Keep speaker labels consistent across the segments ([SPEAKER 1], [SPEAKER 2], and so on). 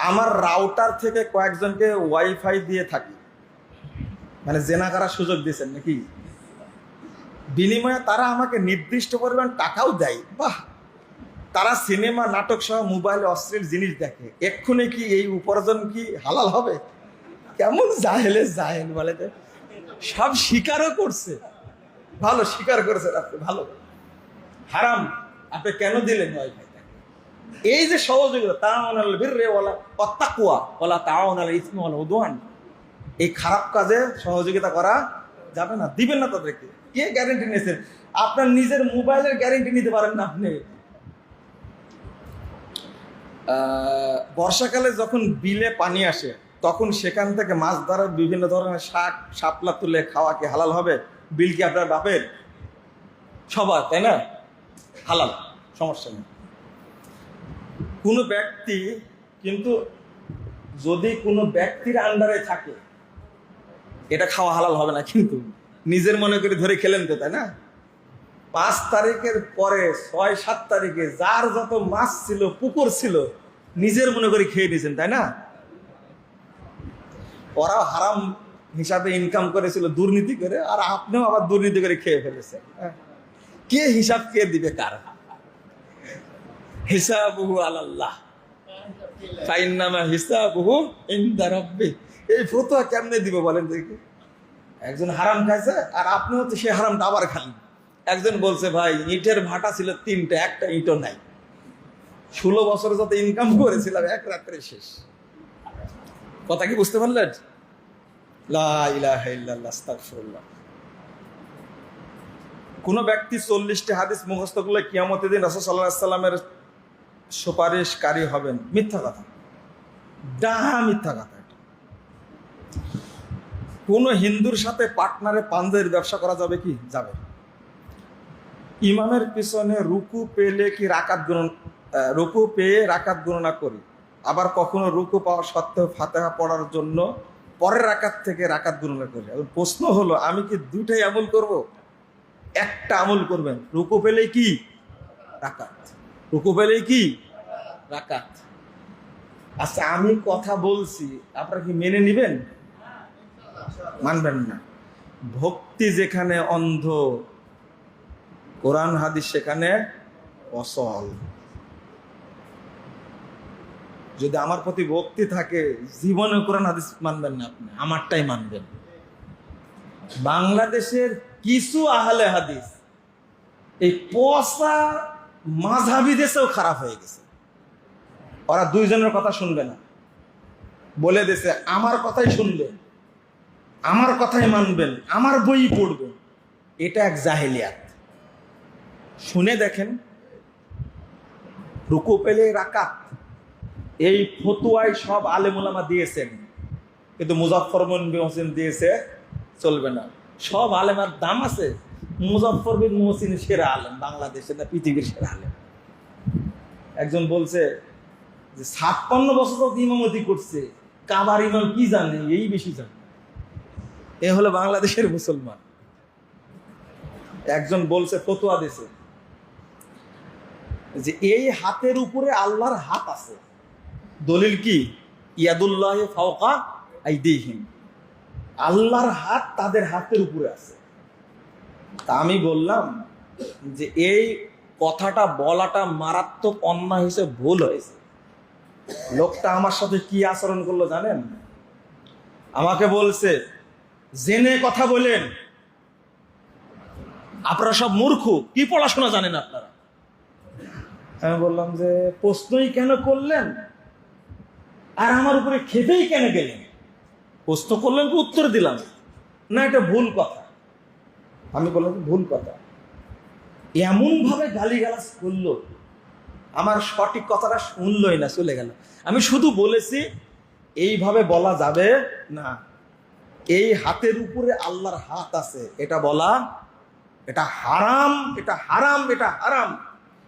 [SPEAKER 1] আমার রাউটার থেকে কয়েকজনকে ওয়াইফাই দিয়ে থাকি। মানে জেনা করার সুযোগ দিয়েছেন নাকি? বিনিময়ে তারা আমাকে নির্দিষ্ট পরিমাণ টাকাও দেয়। বাহ! তারা সিনেমা, নাটক সহ মোবাইলে অশ্লীল জিনিস দেখে। এক্ষুনি কি এই উপার্জন কি হালাল হবে? কেমন জাহেলে জাহেল বলে? সব স্বীকারও করছে। ভালো, স্বীকার করেছেন আপনি, ভালো। হারাম, আপনি কেন দিলেন ওয়াইফাই এই যে সহযোগিতা তাওয়ানাল বিররে ওয়ালা ওয়াত্তাকওয়া ওয়ালা তাওয়ানাল ইসমি ওয়াল উদওয়ান। এই খারাপ কাজে সহযোগিতা করা যাবে না, দিবেন না তাদেরকে। কে গ্যারেন্টি নিয়েছেন? আপনার নিজের মোবাইলের গ্যারেন্টি নিতে পারেন না আপনি। বর্ষাকালে যখন বিলে পানি আসে, তখন সেখান থেকে মাছ ধরার বিভিন্ন ধরনের শাক, শাপলা তুলে খাওয়া কি হালাল হবে? বিল কি আপনার বাপের? সবার, তাই না? হালাল, সমস্যা নেই। কোনো ব্যক্তি কিন্তু যদি কোনো ব্যক্তির আন্ডারে থাকে, এটা খাওয়া হালাল হবে না কিন্তু। নিজের মনে করে ধরে খেলেন তো, তাই না? পাঁচ তারিখের পরে, ছয়, সাত তারিখে যার যত মাছ ছিল, পুকুর ছিল, নিজের মনে করে খেয়ে নিয়েছেন, তাই না? ওরা হারাম হিসাবে ইনকাম করেছিল দুর্নীতি করে, আর আপনিও আবার দুর্নীতি করে খেয়ে ফেলেছেন হ্যাঁ। কে হিসাব কে দিবে কার হিসাবহু আলাল্লাহ। ফাইন্নামা হিসাবহু ইনদা রাব্বি। এই ফতোয়া কেমনে দিব বলেন দেখি? একজন হারাম খাইছে আর আপনি হচ্ছে সে হারামটা আবার একজন বলছে ভাই ইটের ভাটা ছিল তিনটে একটা ইটও নাই। ষোলো বছর যত ইনকাম করেছিলাম এক রাত্রে শেষ। কথা কি বুঝতে পারলেন? কোন ব্যক্তি চল্লিশটি হাদিস মুখস্থ করলে কিয়ামতের দিন রাসূল সাল্লামের সুপারিশকারী হবেন। মিথ্যা কথা। ডাহা মিথ্যা কথা এটা। কোন হিন্দুর সাথে পার্টনারে পাঞ্জের ব্যবসা করা যাবে কি? যাবে। ইমামের পিছনে রুকু পেলে কি রাকাত আহ, রুকু পেয়ে রাকাত গণনা করি? আবার কখনো রুকু পাওয়া সত্ত্বেও ফাতেহা পড়ার জন্য পরের রাকাত থেকে রাকাত গণনা করি? এখন প্রশ্ন হলো আমি কি দুইটাই আমল করব? একটা আমল করবেন। রুকু পেলে কি? রাকাত। রুকু পেলেই কি? রাকাত। আচ্ছা আমি কথা বলছি আপনারা কি মেনে নিবেন? মানবেন না। ভক্তি যেখানে অন্ধ কোরআন হাদিস সেখানে অসল যদি আমার প্রতি ভক্তি থাকে জীবনে কোরআন হাদিস মানবেন না আপনি আমারটাই মানবেন। বাংলাদেশের কিছু আহলে হাদিস এই পচা মাঝাবি দেশেও খারাপ হয়ে গেছে। ওরা দুইজনের কথা শুনবে না। বলে দিছে আমার কথাই শুনবেন আমার কথাই মানবেন, আমার বই পড়বেন এটা এক জাহেলিয়াত। শুনে দেখেন, রুকু পেলে রাকাত। এই ফতুয়াই সব আলেমুলামা দিয়েছেন। কিন্তু মুজাফর বিন মোহসিন দিয়েছে, চলবে না। সব আলেমার দাম আছে। মুজাফর বিন মোহসিন সেরা আলেম, বাংলাদেশের না পৃথিবীর সেরা আলেম। একজন বলছে যে, ছাপ্পান্ন বছর তো ইমামতি করছে, কাবার ইমাম কি জানে? এই বেশি জানে। এ হলো বাংলাদেশের মুসলমান। একজন বলছে ফতোয়া দিছে যে, এই হাতের উপরে আল্লাহর হাত আছে। দলিল কি? ইয়াদুল্লাহ ফাওকা আইদিহিম। আল্লাহর হাত তাদের হাতের উপরে আছে। তা আমি বললাম যে এই কথাটা বলাটা মারাত্মক অন্যায় হিসেবে ভুল হয়েছে। লোকটা আমার সাথে কি আচরণ করল জানেন? আমাকে বলছে, জেনে কথা বলেন। আপনারা সব মূর্খ, কি পড়াশোনা জানেন আপনারা? আমি বললাম যে, প্রশ্নই কেন করলেন? আর আমার উপরে খেপেই কেন গেলেন? প্রশ্ন করলেন উত্তর দিলাম। না, এটা ভুল কথা। আমি বললাম, ভুল কথা। এমন ভাবে গালিগালাজ করল, আমার সঠিক কথাটা শুনলই না, চলে গেল। আমি শুধু বলেছি, এইভাবে বলা যাবে না। এই হাতের উপরে আল্লাহর হাত আছে, এটা বলা, এটা হারাম এটা হারাম এটা হারাম।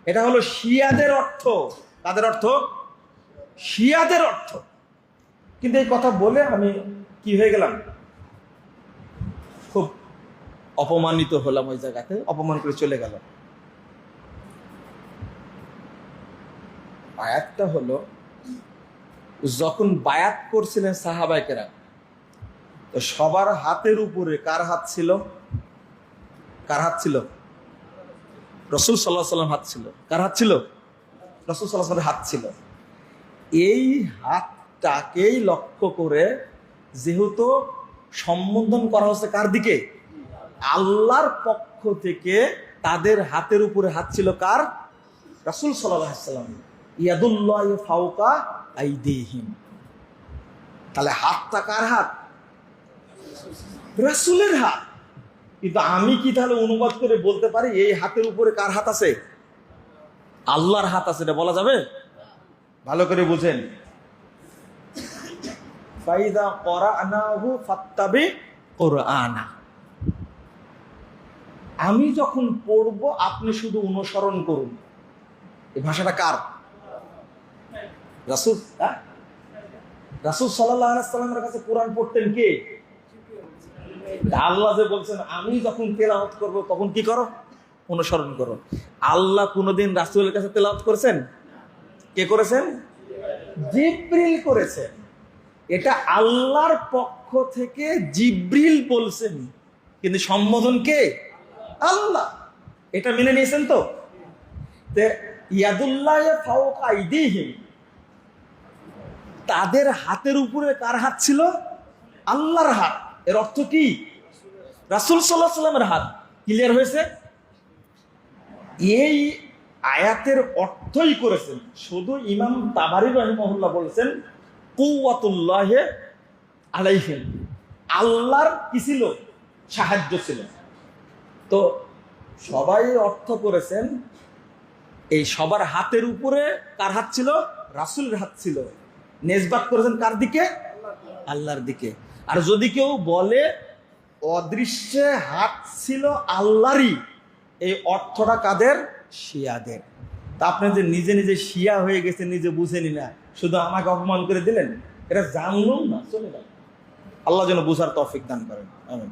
[SPEAKER 1] এটা হলো শিয়াদের অর্থ। তাদের অর্থ? শিয়াদের অর্থ। কিন্তু এই কথা বলে আমি কি হয়ে গেলাম? খুব অপমানিত হলাম ওই জায়গাতে, অপমান করে চলে গেল। আয়াতটা হলো, যখন বায়াত করছিলেন সাহাবাইকেরা তো সবার হাতের উপরে কার হাত ছিল? কার হাত ছিল? রসুল সাল্লাহ সাল্লাম হাত ছিল। কার হাত ছিল? রসুল সাল্লাহ হাত ছিল। এই হাতটাকেই লক্ষ্য করে যেহেতু সম্বোধন করা হচ্ছে কার দিকে? আল্লাহর পক্ষ থেকে তাদের হাতের উপরে হাত ছিল কার? রাসুল সাল্লাম। ইয়াদুল্লাহ ফাউকা আইদিহিম। তাহলে হাতটা কার হাত? রাসুলের হাত। কিন্তু আমি কি তাহলে অনুবাদ করে বলতে পারি এই হাতের উপরে কার হাত আছে? আল্লাহর হাত আছে, এটা বলা যাবে? ভালো করে বুঝেন। ফাইদা করানাহু ফাত্তাবি কোরআনা। আমি যখন পড়ব, আপনি শুধু অনুসরণ করুন। এই ভাষাটা কার? রাসুল হ্যাঁ? রাসুল সাল্লামের কাছে কোরআন পড়তেন কে? আল্লাহ যে বলছেন, আমি যখন তেলাওয়াত করব, তখন কি করো? অনুসরণ করো। আল্লাহ কোনোদিন রাসুলের কাছে তেলাওয়াত করেছেন? কে করেছেন? জিব্রিল করেছেন। এটা আল্লাহর পক্ষ থেকে জিব্রিল বলছেন। কিন্তু সম্বোধন কে? আল্লাহ। এটা মেনে নিয়েছেন তো? তাদের হাতের উপরে কার হাত ছিল? আল্লাহর হাত। এর অর্থ কি? রাসুল সাল্লাহ সাল্লামের হাত। ক্লিয়ার হয়েছে? এই আয়াতের অর্থই করেছেন। শুধু ইমাম তাবারি রহিমহুল্লাহ বলেছেন কুয়াতুল্লাহে আলাইহিম। আল্লাহর কি ছিল? সাহায্য ছিল। তো সবাই অর্থ করেছেন, এই সবার হাতের উপরে কার হাত ছিল? রাসুলের হাত ছিল। নেজবাত করেছেন কার দিকে? আল্লাহর দিকে। আর যদি কেউ বলে, অদৃশ্যে হাত ছিল আল্লাহরই, এই অর্থটা কাদের? শিয়াদের। তা আপনি যে নিজে নিজে শিয়া হয়ে গেছে নিজে বুঝেনি না, শুধু আমাকে অপমান করে দিলেন? এটা জানলাম না, চলে গেল। আল্লাহ যেন বুঝার তফিক দান করেন। আমিন।